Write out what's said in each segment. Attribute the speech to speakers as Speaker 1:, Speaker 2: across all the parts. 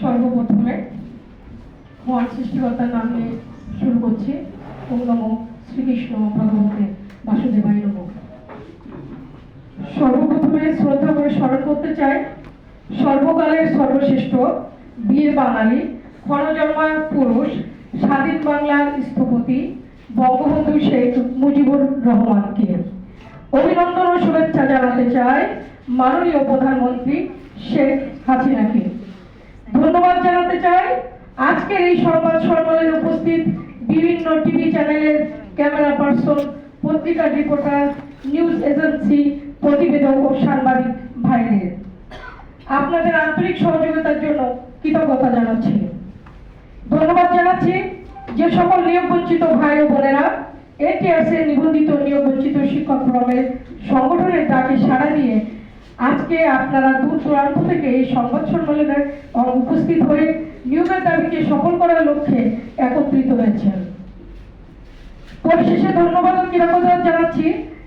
Speaker 1: সর্বপ্রথমে মহান সৃষ্টিকর্তার নাম শুরু করছি। ওম নমো শ্রীকৃষ্ণ ভগবতে বাসুদেবাই নম। সর্বপ্রথমে শ্রদ্ধা করে স্মরণ করতে চাই, সর্বকালের সর্বশ্রেষ্ঠ বীর বাঙালি ক্ষণজন্মা পুরুষ, স্বাধীন বাংলার স্থপতি, বঙ্গবন্ধু শেখ মুজিবুর রহমানকে। অভিনন্দন ও শুভেচ্ছা জানাতে চাই মাননীয় প্রধানমন্ত্রী শেখ হাসিনাকে ধন্যবাদ জানাতে চাই। আজকের এই সংবাদ সম্মেলনে উপস্থিত বিভিন্ন টিভি চ্যানেলের ক্যামেরা পার্সন পত্রিকার রিপোর্টার, নিউজ এজেন্সি, প্রতিবেদক ও সাংবাদিক ভাইদের। আপনাদের আন্তরিক সহযোগিতার জন্য কৃতজ্ঞতা জানাচ্ছি। ধন্যবাদ জানাচ্ছি যে সকল নিয়োগ বঞ্চিত ভাই ও বোনেরা এটিআরস এর নিবন্ধিত নিয়োগ বঞ্চিত শিক্ষক ফোরামের সংগঠনের ডাকে সাড়া দিয়ে আজকে আপনারা দূর দূরান্ত থেকে এই সংবাদ সম্মেলনে উপস্থিত হয়ে নিয়োগের দাবিকে সফল করার লক্ষ্যে একত্রিত হয়েছেন। পরিশেষে ধন্যবাদ ও জানাচ্ছি,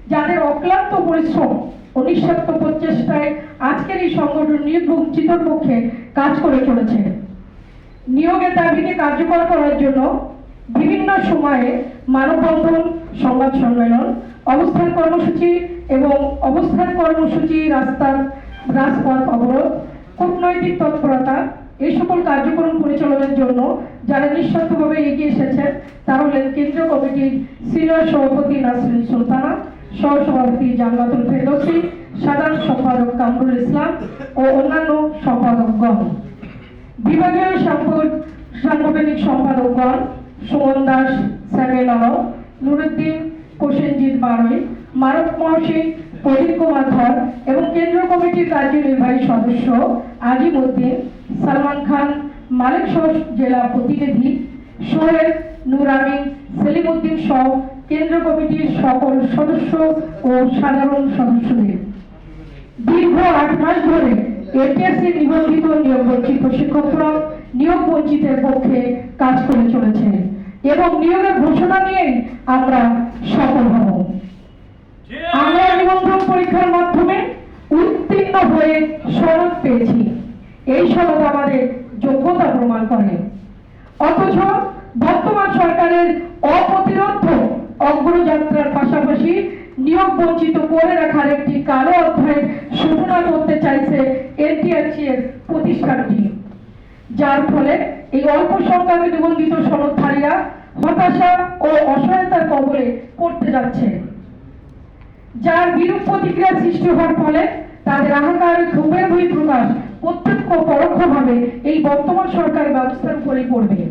Speaker 1: যাদের অক্লান্ত পরিশ্রম ও নিঃস্বার্থ প্রচেষ্টায় আজকের এই সংগঠন নিয়োগ পক্ষে কাজ করে চলেছে। নিয়োগের দাবিকে কার্যকর করার জন্য বিভিন্ন সময়ে মানববন্ধন সংবাদ সম্মেলন, অবস্থান কর্মসূচি এবং অবস্থান কর্মসূচি, রাস্তার রাজপথ অবরোধ, কূটনৈতিক তৎপরতা, এই সকল কার্যক্রম পরিচালনার জন্য যারা নিঃস্বার্থভাবে এগিয়ে এসেছেন, তারা হলেন কেন্দ্রীয় কমিটির সিনিয়র সভাপতি নাসরিন সুলতানা, সহসভাপতি জান্নাতুল ফেরদৌসি, সাধারণ সম্পাদক কামরুল ইসলাম ও অন্যান্য সম্পাদকগণ। বিভাগীয় সাংগঠনিক সম্পাদকগণ সুমন দাস স্যামেল নুরুদ্দিন প্রসেনজিৎ বারৈ মানব মহসিন প্রদীপ কুমার ধর এবং কেন্দ্রীয় কমিটির রাজ্য নির্বাহী সদস্য আজিম উদ্দিন সালমান খান, মালিক জেলা প্রতিনিধি সোহেল, নুর আমিন সেলিম উদ্দিন সহ কেন্দ্র কমিটির সকল সদস্য ও সাধারণ সদস্যদের। দীর্ঘ আট মাস ধরে এটিএসসি নিবন্ধিত নিয়োগ বঞ্চিত শিক্ষকরা নিয়োগ বঞ্চিতের পক্ষে কাজ করে চলেছে এবং নিয়োগের ঘোষণা নিয়ে আমরা সফল হব। আমরা নিবন্ধন পরীক্ষার মাধ্যমে উত্তীর্ণ হয়ে সনদ পেয়েছি। এই সনদ আমাদের যোগ্যতা প্রমাণ করে। অথচ বর্তমান সরকারের অপ্রতিরোধ অগ্রযাত্রার পাশাপাশি নিয়োগ বঞ্চিত করে রাখার একটি কালো অধ্যায় সূচনা করতে চাইছে এনটিআরসি এর প্রতিষ্ঠানটি। যার ফলে এই অল্প সংখ্যক নিবন্ধিত সনদধারীরা হতাশা ও অসহায়তার কবলে পড়তে যাচ্ছে। যার বিরূপ প্রতিক্রিয়া সৃষ্টি হওয়ার ফলে তাদের আহাকার ক্ষোভের বই প্রকাশ প্রত্যক্ষ পরোক্ষভাবে এই বর্তমান সরকার ব্যবস্থার উপরে পড়বে।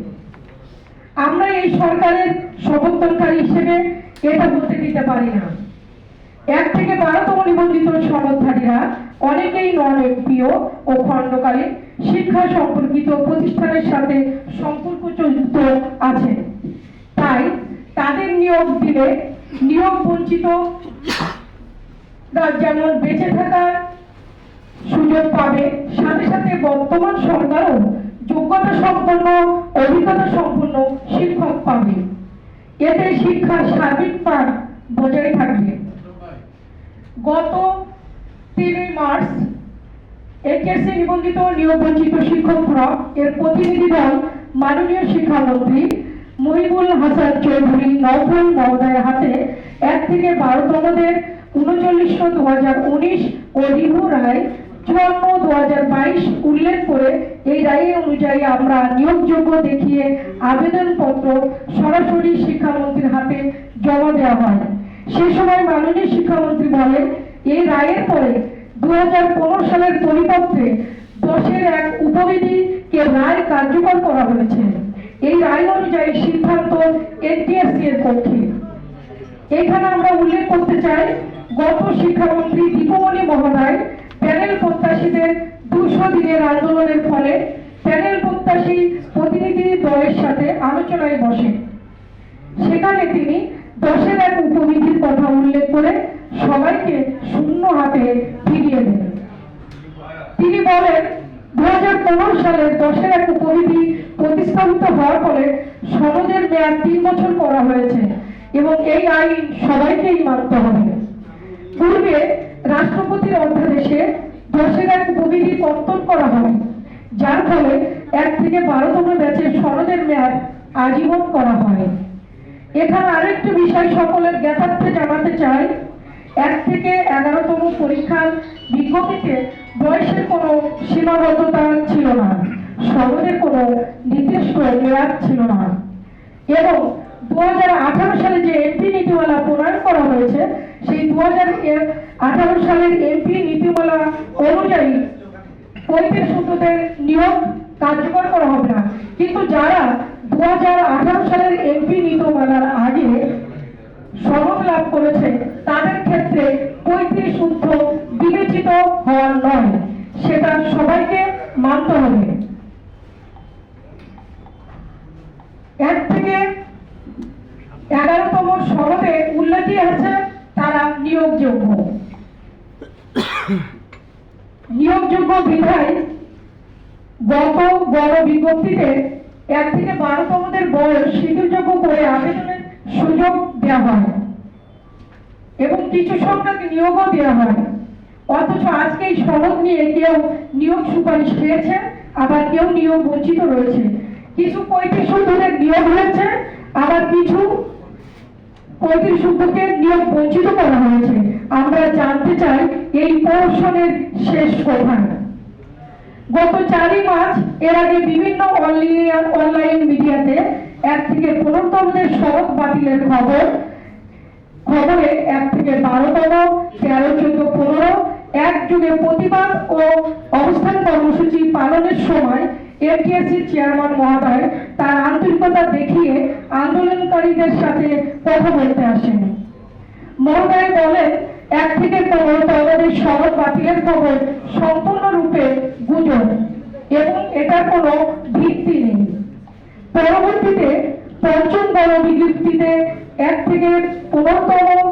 Speaker 1: আমরা এই সরকারের সমর্থনকারী হিসেবে এটা বলতে দিতে পারি না। এক থেকে বারোতম নিবন্ধিত সনদধারীরা অনেকেই নন এমপিও ও খণ্ডকালীন শিক্ষা সম্পর্কিত প্রতিষ্ঠানের সাথে সম্পর্কযুক্ত আছে তাই তাদের নিয়োগ দিলে, নিয়োগ বঞ্চিত যেমন বেঁচে থাকার সুযোগ পাবে, সাথে সাথে বর্তমান সরকারও যোগ্যতা সম্পন্ন, অভিজ্ঞতা সম্পন্ন শিক্ষক পাবে। এতে শিক্ষার সার্বিক পাঠ বজায় থাকবে। গত তিনই মার্চ একেএসসি নিবন্ধিত নিয়োগ বঞ্চিত শিক্ষকরা এর প্রতিনিধি দল মাননীয় শিক্ষামন্ত্রী মহিবুল হাসান চৌধুরী নৌফল মহোদয়ের হাতে এক থেকে বারোতমদের উনচল্লিশশো দু হাজার উনিশ ও রায় চুয়ান্ন দু হাজার বাইশ উল্লেখ করে এই রায় অনুযায়ী আমরা নিয়োগযোগ্য দেখিয়ে আবেদনপত্র সরাসরি শিক্ষামন্ত্রীর হাতে জমা দেওয়া হয়। সে সময় মাননীয় শিক্ষামন্ত্রী বলেন, এই রায়ের পরে দু হাজার পনেরো সালের পরিপত্রে দশের এক উপবিধিকে রায় কার্যকর করা হয়েছে। এই রায় অনুযায়ী সিদ্ধান্ত এনটিএসসি এর পক্ষে। এখানে আমরা উল্লেখ করতে চাই গত শিক্ষামন্ত্রী দীপমণি মহোদয় প্যানেল প্রত্যাশীদের দুশো দিনের আন্দোলনের ফলে প্যানেল প্রত্যাশী প্রতিনিধি দলের সাথে আলোচনায় বসে। সেখানে তিনি দশের এক উপবিধির কথা উল্লেখ করে সবাইকে পনেরো সালের দশের এক উপবিধি প্রতিস্থাপিত হওয়ার ফলে সনদের মেয়াদ তিন বছর করা হয়েছে এবং এই আইন সবাইকেই মানতে হবে। পূর্বে রাষ্ট্রপতির অধ্যাদেশে দশের এক উপবিধি কর্তন করা হয় ফলে এক থেকে বারোতম ব্যাচের সনদের মেয়াদ আজীবন করা হয়। এখানে আরেকটি বিষয় সকলের জ্ঞাতার্থে জানাতে চাই, এক থেকে এগারোতম পরীক্ষার বিজ্ঞপ্তিতে বয়সের কোনো সীমাবদ্ধতা ছিল না। সনদের কোনো নির্দিষ্ট মেয়াদ ছিল না। এবং দুই হাজার আঠারো সালে যে এমপি নীতিমালা প্রণয়ন করা হয়েছে, সেই দু সালের এমপি নীতিমালা অনুযায়ী পঁয়ত্রিশ সূত্রদের নিয়োগ কার্যকর করা হবে না। কিন্তু যারা দু হাজার আঠারো সালের এমপি নীতিমালার আগে সনদ লাভ করেছে, তাদের ক্ষেত্রে পঁয়ত্রিশ সূত্র বিবেচিত হওয়ার নয় সেটা সবাইকে মানতে হবে। এক থেকে এগারোতম সনদে উল্লেখই আছে তারা নিয়োগযোগ্য। নিয়োগযোগ্য বিধায় গত বড় বিজ্ঞপ্তিতে এক থেকে বারোতমদের বয়স শিথিলযোগ্য করে আবেদনের সুযোগ দেওয়া হয় এবং কিছু সংখ্যক নিয়োগও দেওয়া হয়। অথচ আজকে এই সনদ নিয়ে কেউ নিয়োগ সুপারিশ পেয়েছে, আবার কেউ নিয়োগ বঞ্চিত রয়েছে। কিছু পঁয়ত্রিশ সূত্রদের নিয়োগ হয়েছে, আবার কিছু পঁয়ত্রিশ নিয়োগ বঞ্চিত করা হয়েছে। আমরা জানতে চাই এই শেষ কোথায় গত চারই মার্চ, এর আগে বিভিন্ন অনলাইন অনলাইন মিডিয়াতে এক থেকে সড়ক বাতিলের খবর, খবরে এক থেকে যুগে প্রতিবাদ ও অবস্থান কর্মসূচি পালনের সময় চেয়ারম্যান মহোদয় তার আন্তরিকতা দেখিয়ে আন্দোলনকারীদের সাথে কথা বলতে আসেন। মহোদয় বলেন, এক থেকে সড়ক বাতিলের খবর সম্পূর্ণরূপে গুজব এবং এটার কোনো ভিত্তি নেই। পরবর্তীতে পঞ্চম গণবিজ্ঞপ্তিতে এক থেকে পনেরোতম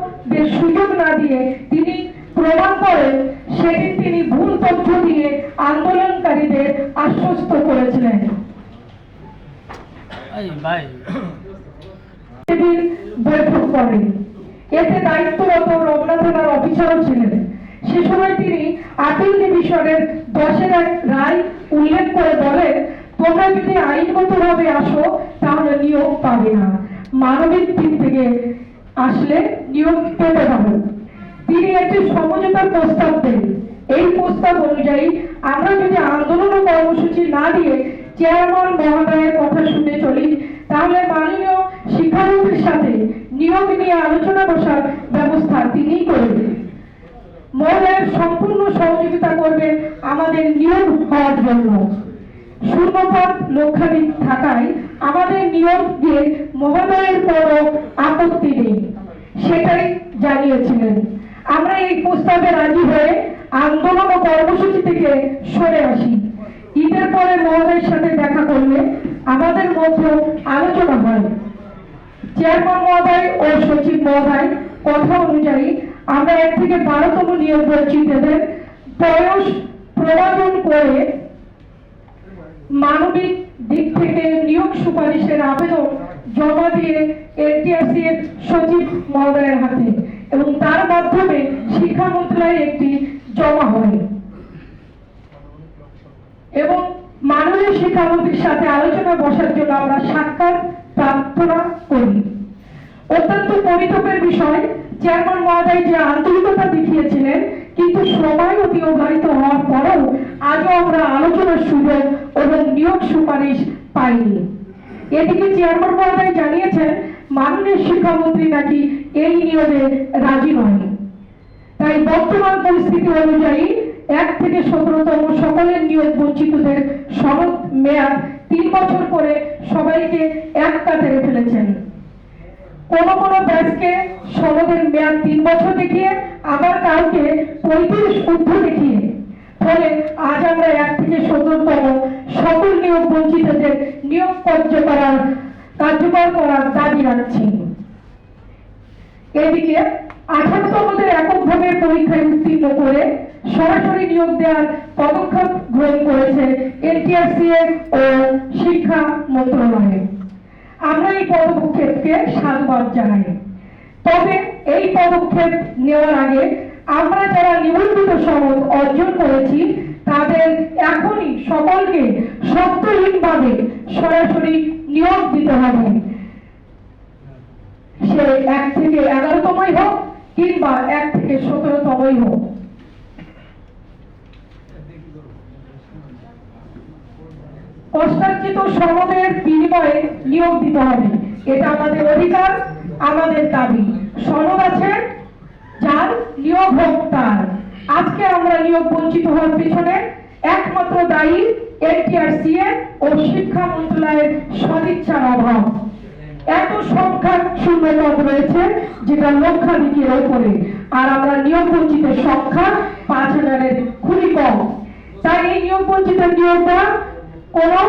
Speaker 1: সুযোগ না দিয়ে তিনি প্রমাণ করেন সেদিন তিনি ভুল তথ্য দিয়ে আন্দোলনকারীদের আশ্বস্ত করেছিলেন। বৈঠক করেন। এতে দায়িত্বরত রমনা থানার অফিসারও ছিলেন। সে সময় তিনি আপিল ডিভিশনের দশের এক রায় উল্লেখ করে বলেন তোমরা যদি আইনগতভাবে আসো তাহলে নিয়োগ পাবে না। মানবিক দিক থেকে আসলে নিয়োগ পেতে পাবে তিনি একটি সমঝোতার প্রস্তাব দেন। এই প্রস্তাব অনুযায়ী, আমরা যদি আন্দোলন ও কর্মসূচি না দিয়ে চেয়ারম্যান মহোদয়ের কথা শুনে চলি, তাহলে মাননীয় শিক্ষামন্ত্রীর সাথে নিয়োগ নিয়ে আলোচনা বসার ব্যবস্থা তিনিই করবেন। মহোদয়ের সম্পূর্ণ সহযোগিতা করবেন আমাদের নিয়োগ হওয়ার জন্য। শূন্যপদ লক্ষাধিক থাকায় আমাদের নিয়োগ দিয়ে মহোদয়ের কোনো আপত্তি নেই, সেটাই জানিয়েছিলেন। আমরা এই প্রস্তাবে রাজি হয়ে আন্দোলন ও কর্মসূচি থেকে সরে আসি। ঈদের পরে মহোদয়ের সাথে দেখা করলে আমাদের মধ্যে আলোচনা হয়। চেয়ারম্যান মহোদয় ও সচিব মহোদয় কথা অনুযায়ী আমরা এক থেকে বারোতম নিয়োগ বঞ্চিতদের বয়স প্রবাদন করে মানবিক দিক থেকে নিয়োগ সুপারিশের আবেদন জমা দিয়ে এনটিআরসি এর সচিব মহোদয়ের হাতে। শিক্ষামন্ত্রীর সাথে আলোচনা বসার জন্য আমরা সাক্ষাৎ প্রার্থনা করি। অত্যন্ত পরিতাপের বিষয়, চেয়ারম্যান মহোদয় যে আন্তরিকতা দেখিয়েছিলেন, কিন্তু সময় অতিবাহিত হওয়ার পরেও আজও আমরা আলোচনার সুযোগ এবং নিয়োগ সুপারিশ পাইনি। এদিকে চেয়ারম্যান মহোদয় জানিয়েছেন, মাননীয় শিক্ষামন্ত্রী নাকি এই নিয়োগে রাজি নয় তাই বর্তমান পরিস্থিতি অনুযায়ী এক থেকে সতেরোতম সকলের নিয়োগ বঞ্চিতদের সনদ মেয়াদ তিন বছর করে সবাইকে এক কাতারে ফেলেছেন। কোন কোন ব্যাচকে সনদের মেয়াদ তিন বছর দেখিয়ে, আবার কাউকে পঁয়ত্রিশ ঊর্ধ্ব দেখিয়ে। ফলে আজ আমরা এক থেকে সতেরোতম সকল নিয়োগ বঞ্চিতদের নিয়োগ কার্য করার কার্যকর করার দাবি রাখছি। এদিকে আঠারোতমদের এককভাবে পরীক্ষায় উত্তীর্ণ করে সরাসরি নিয়োগ দেওয়ার পদক্ষেপ গ্রহণ করেছে এনটিআরসি ও শিক্ষা মন্ত্রণালয়। আমরা এই পদক্ষেপকে সাধুবাদ জানাই। তবে এই পদক্ষেপ নেওয়ার আগে আমরা যারা নিবন্ধিত সনদ অর্জন করেছি, তাদের এখনই সকলকে শর্তহীনভাবে সরাসরি নিয়োগ দিতে হবে। সে এক থেকে এগারোতমই হোক কিংবা এক থেকে সতেরোতমই হোক। কষ্টার্জিত শ্রমের বিনিময়ে নিয়োগ দিতে হবে। এটা আমাদের অধিকার, আমাদের দাবি। সনদ আছে, যার নিয়োগ হোক তার। আজকে আমরা নিয়োগ বঞ্চিত হওয়ার পিছনে একমাত্র দায়ী এনটিআরসিএ ও শিক্ষা মন্ত্রণালয়ের সদিচ্ছার অভাব। এত সংখ্যা শূন্য পদ রয়েছে, যেটা লক্ষাধিকের ওপরে। আর আমরা নিয়োগ বঞ্চিতের সংখ্যা পাঁচ হাজারের খুবই কম। তাই এই নিয়োগ বঞ্চিত নিয়োগটা কোনো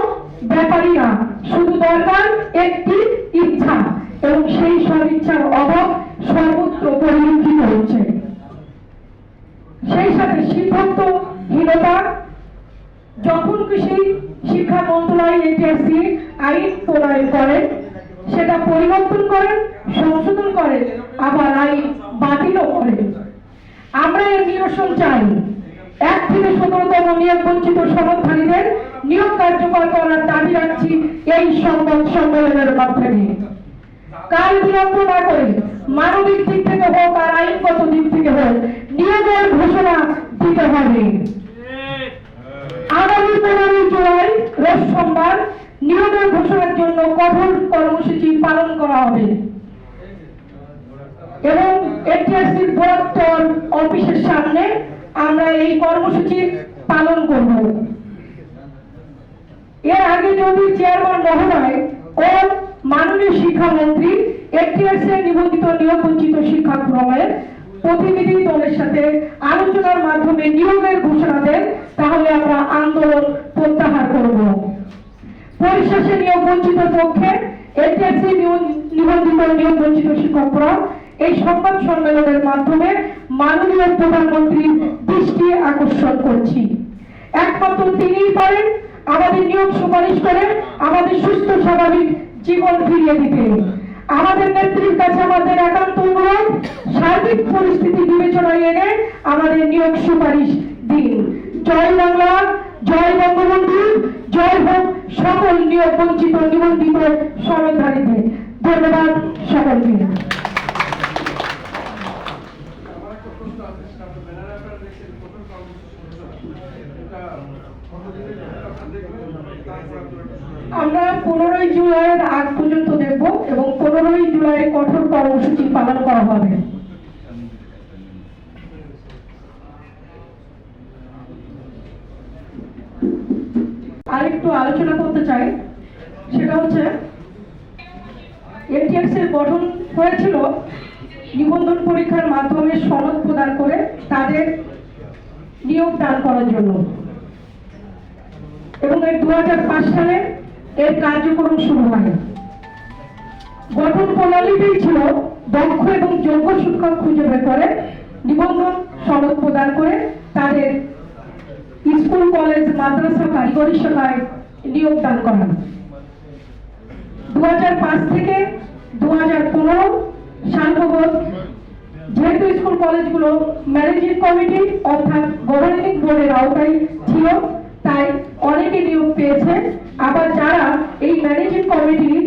Speaker 1: ব্যাপারই না। শুধু দরকার একটি ইচ্ছা, এবং সেই সদিচ্ছার অভাব সর্বত্র পরিলক্ষিত হচ্ছে। সেই সাথে সিদ্ধান্তহীনতা, যখন কৃষি শিক্ষা মন্ত্রণালয় এটিএসসি আইন প্রণয়ন করেন সেটা পরিবর্তন করেন সংশোধন করেন আবার আইন বাতিলও করেন আমরা এর নিরসন চাই। এক থেকে সতেরোতম নিয়োগ বঞ্চিত সনদধারীদের নিয়োগ কার্যকর করার দাবি রাখছি এই সংবাদ সম্মেলনের মাধ্যমে। কাল বিলম্ব না করে মানবিক দিক থেকে হোক আর আইনগত দিক থেকে হোক, নিয়োগের ঘোষণা দিতে হবে। আগামী পনেরোই জুলাই, রোজ সোমবার, নিয়োগের ঘোষণার জন্য কঠোর কর্মসূচি পালন করা হবে। এবং এটিএসসির বরাত্তর অফিসের সামনে আমরা এই কর্মসূচি পালন করব। এর আগে যদি চেয়ারম্যান মহোদয় ও মাননীয় শিক্ষামন্ত্রী এটিএসসি নিবন্ধিত নিয়োগ বঞ্চিত শিক্ষাক্রমের প্রতিনিধি দলের সাথে আলোচনার মাধ্যমে নিয়োগের ঘোষণা দেন, তাহলে আমরা আন্দোলন প্রত্যাহার করব। পরিশেষে নিয়োগ বঞ্চিত পক্ষে এটিএসসি নিবন্ধিত নিয়োগ বঞ্চিত শিক্ষকরা এই সংবাদ সম্মেলনের মাধ্যমে মাননীয় প্রধানমন্ত্রীর দৃষ্টি আকর্ষণ করছি। একমাত্র তিনিই পারেন আমাদের নিয়োগ সুপারিশ করে আমাদের সুস্থ স্বাভাবিক জীবন ফিরিয়ে দিতে। আমাদের নেত্রীর কাছে আমাদের একান্ত অনুরোধ, সার্বিক পরিস্থিতি বিবেচনায় এনে আমাদের নিয়োগ সুপারিশ দিন। জয় বাংলা, জয় বঙ্গবন্ধু, জয় হোক সকল নিয়োগ বঞ্চিত নিবন্ধিত সনদধারীদের ধন্যবাদ সকলকে
Speaker 2: আমার একটা প্রশ্ন আছে সেটা আপনার ব্যানারে আপনারা দেখছেন কঠোর কর্মসূচি এটা কতদিনের জন্য আপনারা দেখবেন তারপর আপনারা একটা শুনানি
Speaker 1: আমরা পনেরোই জুলাইয়ের আগ পর্যন্ত দেখব এবং পনেরোই জুলাই কঠোর কর্মসূচি পালন করা হবে। আরেকটু আলোচনা করতে চাই, সেটা হচ্ছে এনটিএক্স এর গঠন হয়েছিল নিবন্ধন পরীক্ষার মাধ্যমে সনদ প্রদান করে তাদের নিয়োগ দান করার জন্য। এবং এই দু সালে এর কার্যক্রম শুরু হয়। গঠন প্রণালীতেই ছিল দক্ষ এবং যোগ্য শিক্ষক খুঁজে বের করে, নিবন্ধন সনদ প্রদান করে, তাদের স্কুল, কলেজ, মাদ্রাসা, কারিগরি শাখায় নিয়োগ দান করা দু হাজার পাঁচ থেকে দু সাল পর্যন্ত যেহেতু স্কুল, কলেজগুলো ম্যানেজিং কমিটি অর্থাৎ গভর্নিং বোর্ডের আওতায় ছিল তাই অনেকে নিয়োগ পেয়েছে আবার যারা এই ম্যানেজিং কমিটির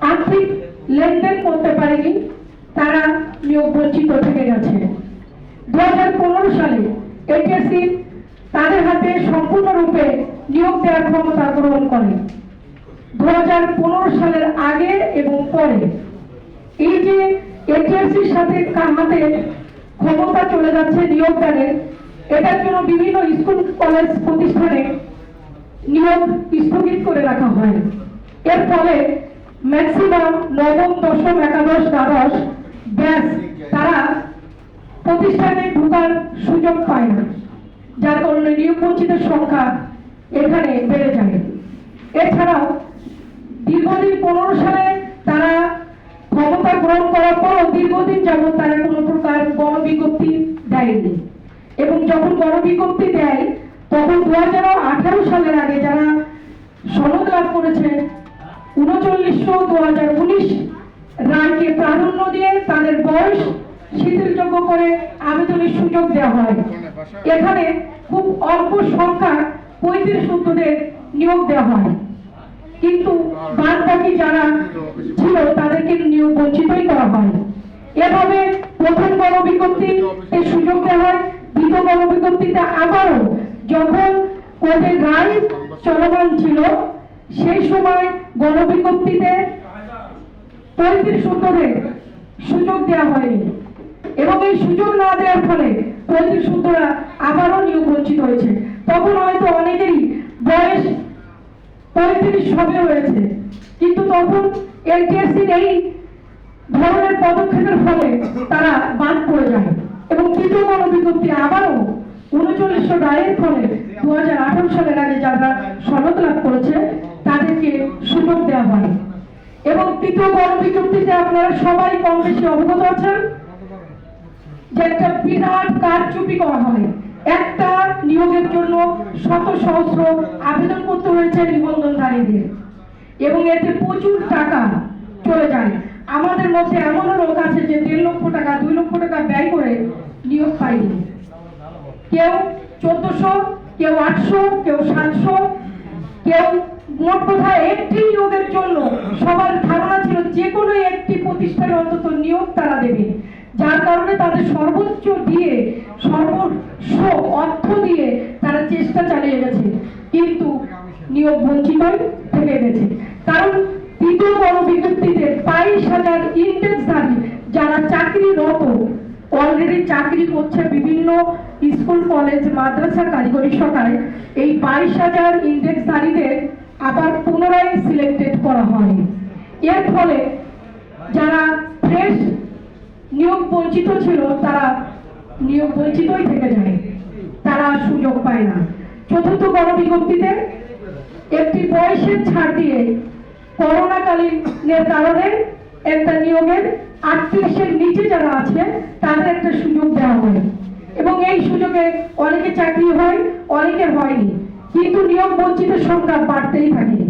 Speaker 1: আর্থিক লেনদেন করতে পারেনি, তারা নিয়োগ বঞ্চিত থেকে গেছে। দু সালে এটিএসসি তাদের হাতে সম্পূর্ণরূপে নিয়োগ দেওয়ার ক্ষমতা গ্রহণ করে। দু হাজার পনেরো সালের আগে এবং পরে এই যে এটিএসসির সাথে কা- হাতে ক্ষমতা চলে যাচ্ছে নিয়োগ দানের এটার জন্য বিভিন্ন স্কুল, কলেজ প্রতিষ্ঠানে নিয়োগ স্থগিত করে রাখা হয়। এর ফলে ম্যাক্সিমাম নবম, দশম, একাদশ, দ্বাদশ ব্যাস তারা প্রতিষ্ঠানে ঢোকার সুযোগ পায় না, যার কারণে নিয়োগ বঞ্চিতের সংখ্যা এখানে বেড়ে যায়। এছাড়াও দীর্ঘদিন পনেরো সালে তারা ক্ষমতা গ্রহণ করার পরও দীর্ঘদিন যাবৎ তারা কোনো প্রকার গণবিজ্ঞপ্তি দেয়নি যখন গণবিজ্ঞপ্তি দেয়, তখন দু হাজার আঠারো সালের আগে যারা সনদ লাভ করেছে, উনচল্লিশশো দু হাজার উনিশ রায়কে প্রাধান্য দিয়ে তাদের বয়স শিথিলযোগ্য করে আবেদনের সুযোগ দেওয়া হয়। এখানে খুব অল্প সংখ্যা পঁয়ত্রিশ সূত্রদের নিয়োগ দেওয়া হয়। কিন্তু বাদ বাকি যারা ছিল, তাদেরকে নিয়োগ বঞ্চিতই করা হয়। এভাবে প্রথম বড় গণবিজ্ঞপ্তিতে সুযোগ দেওয়া হয়। দ্বিতীয় গণবিজ্ঞপ্তিতে আবারও যখন কোর্টের রায় চলমান ছিল, সেই সময় গণবিজ্ঞপ্তিতে পঁয়ত্রিশ সূত্রদের সুযোগ দেওয়া হয়নি এবং এই সুযোগ না দেওয়ার ফলে পঁয়ত্রিশ সূত্ররা আবারও নিয়োগ বঞ্চিত হয়েছে। তখন হয়তো অনেকেরই বয়স পঁয়ত্রিশ হবে হয়েছে কিন্তু তখন এনটিএসসির এই ধরনের পদক্ষেপের ফলে তারা বাদ পড়ে যায়। এবং তৃতীয় গণবিজ্ঞপ্তি আবারও উনচল্লিশশো রায়ের ফলে দু হাজার আঠারো সালের আগে যারা সনদ লাভ করেছে, তাদেরকে সুযোগ দেওয়া হয় এবং তৃতীয় গণবিজ্ঞপ্তিতে আপনারা সবাই কম বেশি অবগত আছেন যে একটা বিরাট কারচুপি করা হয় একটা নিয়োগের জন্য শত সহস্র আবেদন করতে হয়েছে নিবন্ধনকারীদের। এবং এতে প্রচুর টাকা চলে যায়। আমাদের মধ্যে এমনও লোক আছে যে দেড় লক্ষ টাকা, দুই লক্ষ টাকা ব্যয় করে নিয়োগ পায়নি কেউ চোদ্দশো, কেউ আটশো, কেউ সাতশো, কেউ মোট কথা একটি নিয়োগের জন্য সবার ধারণা ছিল যে কোনো একটি প্রতিষ্ঠানে অন্তত নিয়োগ তারা দেবে। যার কারণে তাদের সর্বোচ্চ দিয়ে, সর্বস্ব অর্থ দিয়ে তারা চেষ্টা চালিয়ে গেছে। কিন্তু নিয়োগ বঞ্চিতই থেকে গেছে। কারণ তৃতীয় গণবিজ্ঞপ্তিতে বাইশ হাজার ইন্ডেক্সধারী যারা চাকরিরত অলরেডি চাকরি করছে বিভিন্ন স্কুল, কলেজ, মাদ্রাসা কারিগরি শাখায় এই বাইশ হাজার ইন্ডেক্সধারীদের আবার পুনরায় সিলেক্টেড করা হয়। এর ফলে যারা ফ্রেশ নিয়োগ বঞ্চিত ছিল, তারা নিয়োগ বঞ্চিতই থেকে যায়। তারা সুযোগ পায় না। চতুর্থ গণবিজ্ঞপ্তিতে একটি বয়সের ছাড় দিয়ে করোনাকালীনের কারণে একটা নিয়োগের আটত্রিশের নিচে যারা আছে, তাদের একটা সুযোগ দেওয়া হয়। এবং এই সুযোগে অনেকে চাকরি হয় অনেকের হয়নি। কিন্তু নিয়োগ বঞ্চিত সংখ্যা বাড়তেই থাকে।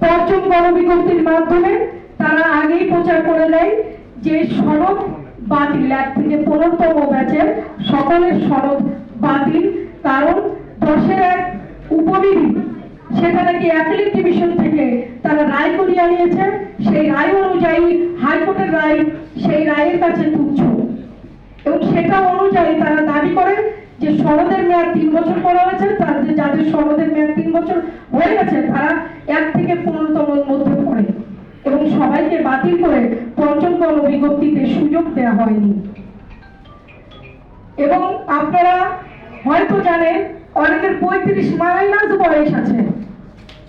Speaker 1: পঞ্চম গণবিজ্ঞপ্তির মাধ্যমে তারা আগেই প্রচার করে দেয় যে সনদ বাতিল, এক থেকে পনেরোতম ব্যাচের সকলের সনদ বাতিল। কারণ দশের এক উপবিধি, সেটা নাকি অ্যাপিলিট ডিভিশন থেকে তারা রায় করিয়ে আনিয়েছে। সেই রায় অনুযায়ী হাইকোর্টের রায়, সেই রায়ের কাছে তুচ্ছ। এবং সেটা অনুযায়ী তারা দাবি করে যে সনদের মেয়াদ তিন বছর করা হয়েছে তাদের যাদের সনদের মেয়াদ তিন বছর হয়ে গেছে, তারা এক থেকে পনেরোতম মধ্যে পড়ে। এবং সবাইকে বাতিল করে পঞ্চম গণ বিজ্ঞপ্তিতে সুযোগ দেওয়া হয়নি। এবং আপনারা হয়তো জানেন, অনেকের পঁয়ত্রিশ মাইনাস বয়স আছে।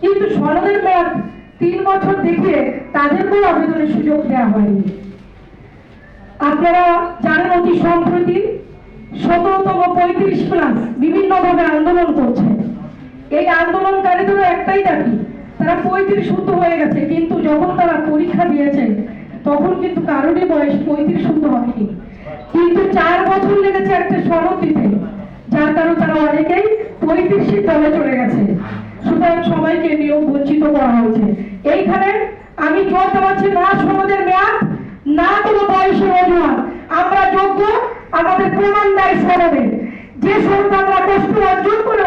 Speaker 1: কিন্তু সনদের মেয়াদ তিন বছর দেখিয়ে তাদেরকেও আবেদনের সুযোগ দেওয়া হয়নি। আপনারা জানেন অতি সম্প্রতি সতেরোতম পঁয়ত্রিশ প্লাস বিভিন্নভাবে আন্দোলন করছে। এই আন্দোলনকারীদেরও একটাই দাবি, তারা পঁয়ত্রিশ শুদ্ধ হয়ে গেছে, কিন্তু যখন তারা পরীক্ষা দিয়েছে তখন কিন্তু কারোরই বয়স পঁয়ত্রিশ শুদ্ধ হয়নি। কিন্তু চার বছর লেগেছে একটা সনদ দিতে, যার কারণে তারা অনেকেই পঁয়ত্রিশের দলে চলে গেছে। সুতরাং সবাইকে নিয়োগ বঞ্চিত করা হয়েছে। এইখানে আমি জোর দেওয়াচ্ছি না সনদের মেয়াদ, না কোনো বয়সের অজুহাত আমরা যোগ্য, আমাদের প্রমাণ দেয় সনদে যে সনদ আমরা কষ্ট অর্জন করে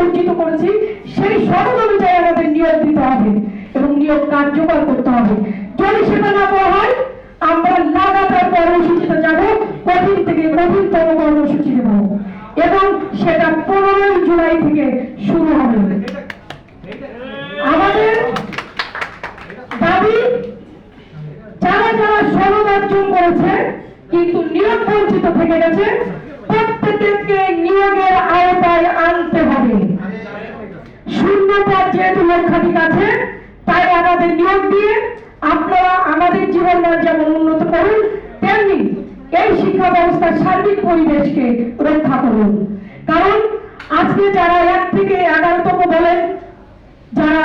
Speaker 1: অর্জিত করেছি, সেই সনদ অনুযায়ী আমাদের নিয়োগ দিতে হবে এবং নিয়োগ কার্যকর করতে হবে। যদি সেটা না করা হয়, আমরা লাগাতার কর্মসূচিতে যাব, কঠিন থেকে কঠিনতম কর্মসূচি দেব এবং সেটা পনেরোই জুলাই থেকে শুরু হবে। আমাদের দাবি, যারা যারা সনদ অর্জন করেছে, কিন্তু নিয়োগ বঞ্চিত থেকে গেছে, প্রত্যেককে নিয়োগের আওতায় আনতে হবে। শূন্যতার যেহেতু লক্ষাধিক আছে, তাই আমাদের নিয়োগ দিয়ে আপনারা আমাদের জীবন যেমন উন্নত করুন, তেমনি এই শিক্ষা ব্যবস্থার সার্বিক পরিবেশকে রক্ষা করুন। কারণ আজকে যারা এক থেকে এগারোতম বলেন যারা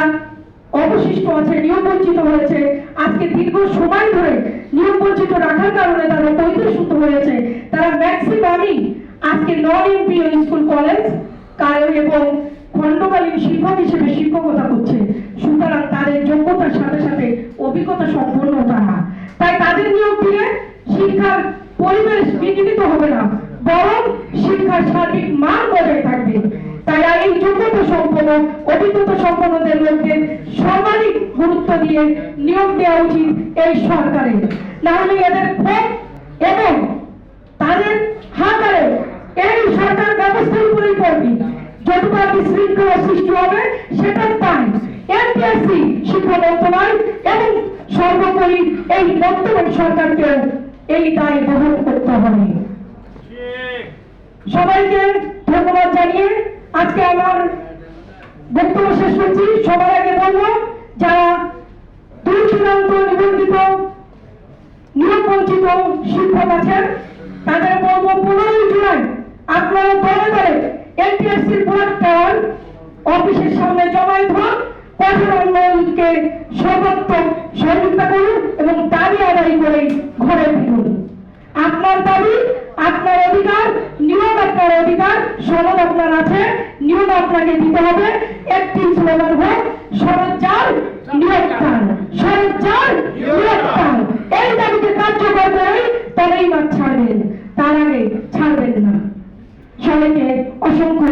Speaker 1: অবশিষ্ট আছে নিয়োগ বঞ্চিত হয়েছে, আজকে দীর্ঘ সময় ধরে নিয়োগ বঞ্চিত রাখার কারণে তারা পৈতৃসূত হয়েছে। তারা ম্যাক্সিমামই আজকে নন এমপিও স্কুল কলেজ এবং খণ্ডকালীন শিক্ষক হিসেবে শিক্ষকতা করছে। সুতরাং তাদের যোগ্যতার সাথে সাথে অভিজ্ঞতা সম্পন্ন তারা। তাই তাদের নিয়োগ দিয়ে শিক্ষার পরিবেশ বিঘ্নিত হবে না, বরং শিক্ষার সার্বিক মান বজায় থাকবে। তাই এই যোগ্যতা সম্পন্ন অভিজ্ঞতা সম্পন্নদের মধ্যে সর্বাধিক গুরুত্ব দিয়ে নিয়োগ দেওয়া উচিত এই সরকারের না হলে এদের ক্ষোভ এবং তাদের হাতারে এই সরকার ব্যবস্থার উপরেই পড়বে। যতটা বিশৃঙ্খলা সৃষ্টি হবে সেটা তাই। এনটিএসসি শিক্ষা মন্ত্রণালয় এবং সর্বোপরি এই বর্তমান সরকারকেও এই দায় বহন করতে হবে। সবাইকে ধন্যবাদ জানিয়ে আজকে আমার বক্তব্য শেষ করছি। সবার আগে বলব, যারা দূর দূরান্ত নিবন্ধিত নিয়োগ বঞ্চিত শিক্ষক আছেন, তাদের বলব পনেরোই জুলাই আপনারা দলে দলে এনটিএসসির ব্লক টাওয়ার অফিসের সামনে জমায়েত হন। কঠোর উন্নয়নকে সর্বোত্তম সহযোগিতা করুন এবং দাবি আদায় করে ঘরে ফিরুন। আপনার দাবি, আপনার অধিকার নিয়ম আপনার অধিকার, সনদ আপনার আছে নিয়ম আপনাকে দিতে হবে। একটি স্লোগান হোক সরঞ্জার নিয়োগদান সরঞ্জার নিয়োগদান এই দাবিকে কার্যকর করে তবেই মাঠ ছাড়বেন। তার আগে ছাড়বেন না। সবাইকে অসংখ্য